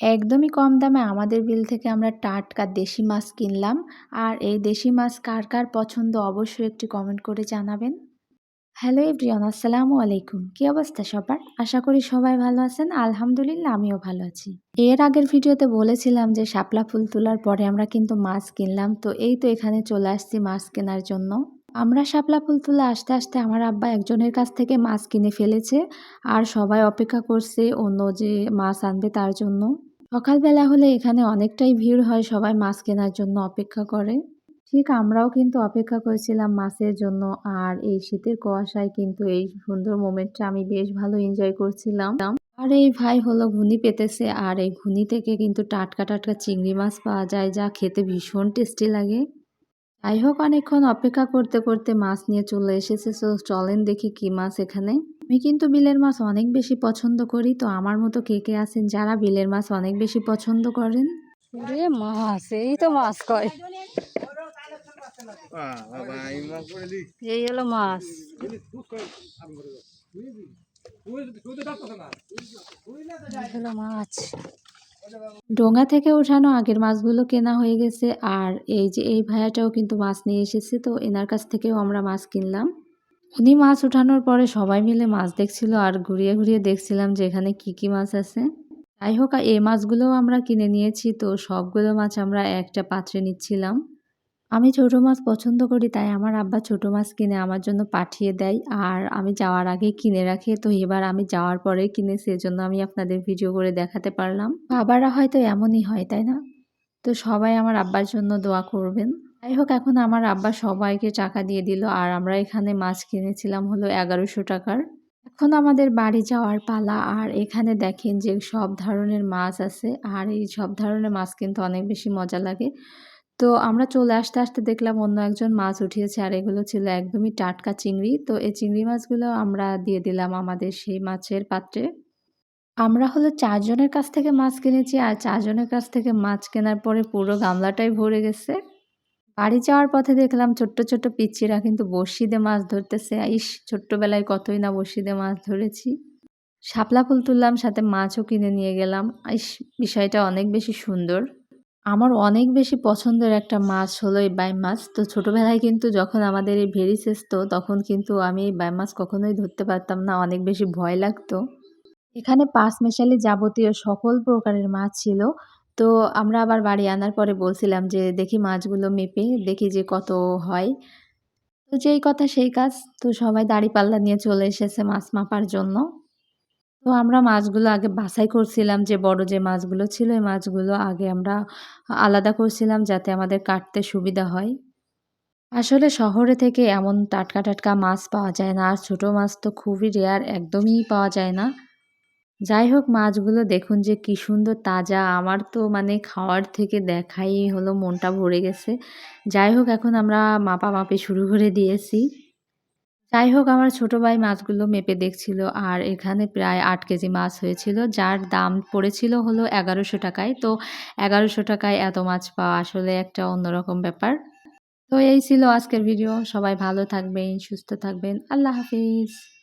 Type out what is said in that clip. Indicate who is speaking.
Speaker 1: একদমই কম দামে আমাদের বিল থেকে আমরা টাটকা দেশি মাছ কিনলাম। আর এই দেশি মাছ কার কার পছন্দ অবশ্যই একটি কমেন্ট করে জানাবেন। হ্যালো এভরিওয়ান আসসালামু আলাইকুম। কি অবস্থা সবার? আশা করি সবাই ভালো আছেন। আলহামদুলিল্লাহ, আমিও ভালো আছি। এর আগের ভিডিওতে বলেছিলাম যে শাপলা ফুল তোলার পরে আমরা কিন্তু মাছ কিনলাম। তো এই তো এখানে চলে আসছি মাছ কেনার জন্য। আমরা শাপলা ফুল তুলে আসতে আসতে আমার আব্বা একজনের কাছ থেকে মাছ কিনে ফেলেছে। আর সবাই অপেক্ষা করছে অন্য যে মাছ আনবে তার জন্য। সকালবেলা হলে এখানে অনেকটাই ভিড় হয়, সবাই মাছ কেনার জন্য অপেক্ষা করে। ঠিক আমরাও কিন্তু অপেক্ষা করেছিলাম মাছের জন্য, আর এই শীতের কুয়াশায় কিন্তু এই সুন্দর মোমেন্টটা আমি বেশ ভালো এনজয় করছিলাম। আর এই ভাই হলো ঘুনি পেতেছে, আর এই ঘুনি থেকে কিন্তু টাটকা টাটকা চিংড়ি মাছ পাওয়া যায়, যা খেতে ভীষণ টেস্টি লাগে। যাই হোক, অনেকক্ষণ অপেক্ষা করতে করতে মাছ নিয়ে চলে এসেছে সো চলেন দেখি কি মাছ এখানে। আমি কিন্তু বিলের মাছ অনেক বেশি পছন্দ করি। তো আমার মতো কে কে আছেন যারা বিলের মাছ অনেক বেশি পছন্দ করেন?
Speaker 2: মাছ এই তো মাছ কয়। এই হলো মাছ। হলো মাছ।
Speaker 1: ডোঙা থেকে ওঠানো আগের মাছগুলো কেনা হয়ে গেছে। আর এই যে এই ভাইয়াটাও কিন্তু মাছ নিয়ে এসেছে তো এনার কাছ থেকেও আমরা মাছ কিনলাম। উনি মাছ উঠানোর পরে সবাই মিলে মাছ দেখছিল আর ঘুরিয়ে ঘুরিয়ে দেখছিলাম যে এখানে কি কি মাছ আছে। যাই হোক এই মাছগুলোও আমরা কিনে নিয়েছি, তো সবগুলো মাছ আমরা একটা পাত্রে নিচ্ছিলাম। আমি ছোট মাছ পছন্দ করি, তাই আমার আব্বা ছোট মাছ কিনে আমার জন্য পাঠিয়ে দেয় আর আমি যাওয়ার আগে কিনে রাখে। তো এবার আমি যাওয়ার পরে কিনেছি এজন্য আমি আপনাদের ভিডিও করে দেখাতে পারলাম। বাবারা হয়তো এমনই হয়, তাই না? তো সবাই আমার আব্বার জন্য দোয়া করবেন। যাই হোক, এখন আমার আব্বা সবাইকে টাকা দিয়ে দিল আর আমরা এখানে মাছ কিনেছিলাম হলো এগারোশো টাকার। এখন আমাদের বাড়ি যাওয়ার পালা আর এখানে দেখেন যে সব ধরনের মাছ আছে আর এই সব ধরনের মাছ কিন্তু অনেক বেশি মজা লাগে। তো আমরা চলে আসতে আসতে দেখলাম অন্য একজন মাছ উঠিয়েছে আর এগুলো ছিল একদমই টাটকা চিংড়ি। তো এই চিংড়ি মাছগুলো আমরা দিয়ে দিলাম আমাদের সেই মাছের পাত্রে। আমরা হলো চারজনের কাছ থেকে মাছ কিনেছি আর চারজনের কাছ থেকে মাছ কেনার পরে পুরো গামলাটাই ভরে গেছে। বাড়ি যাওয়ার পথে দেখলাম ছোট্ট ছোট্ট পিচ্ছিরা কিন্তু বড়শিতে মাছ ধরতেছে। ইস, ছোট্টবেলায় কতই না বড়শিতে মাছ ধরেছি। শাপলা ফুল তুললাম, সাথে মাছও কিনে নিয়ে গেলাম। ইস, বিষয়টা অনেক বেশি সুন্দর। আমার অনেক বেশি পছন্দের একটা মাছ হলো এই বাই মাছ। তো ছোটোবেলায় কিন্তু যখন আমাদের এই ভেরি তো তখন কিন্তু আমি এই বাই মাছ কখনোই ধরতে পারতাম না। অনেক বেশি ভয় লাগতো। এখানে পাঁচ মেশালি যাবতীয় সকল প্রকারের মাছ ছিল। তো আমরা আবার বাড়ি আনার পরে বলছিলাম যে, দেখি মাছগুলো মেপে দেখি যে কত হয়। তো যেই কথা সেই কাজ। তো সবাই দাড়ি পাল্লা নিয়ে চলে এসেছে মাছ মাপার জন্য। তো আমরা মাছগুলো আগে বাছাই করছিলাম যে, বড় যে মাছগুলো ছিল, এই মাছগুলো আগে আমরা আলাদা করছিলাম যাতে আমাদের কাটতে সুবিধা হয়। আসলে শহরে থেকে এমন টাটকা টাটকা মাছ পাওয়া যায় না। আর ছোটো মাছ তো খুবই রেয়ার একদমই পাওয়া যায় না। যাই হোক মাছগুলো দেখুন যে কি সুন্দর তাজা। আমার তো মানে খাওয়ার থেকে দেখাই হলো মনটা ভরে গেছে। যাই হোক এখন আমরা মাপা মাপামাপি শুরু করে দিয়েছি। যাই হোক আমার ছোট ভাই মাছগুলো মেপে দেখছিল আর এখানে প্রায় আট কেজি মাছ হয়েছিল, যার দাম পড়েছিল হলো এগারোশো টাকায়। তো এগারোশো টাকায় এত মাছ পাওয়া আসলে একটা অন্যরকম ব্যাপার। তো এই ছিল আজকের ভিডিও। সবাই ভালো থাকবেন, সুস্থ থাকবেন। আল্লাহ হাফিজ।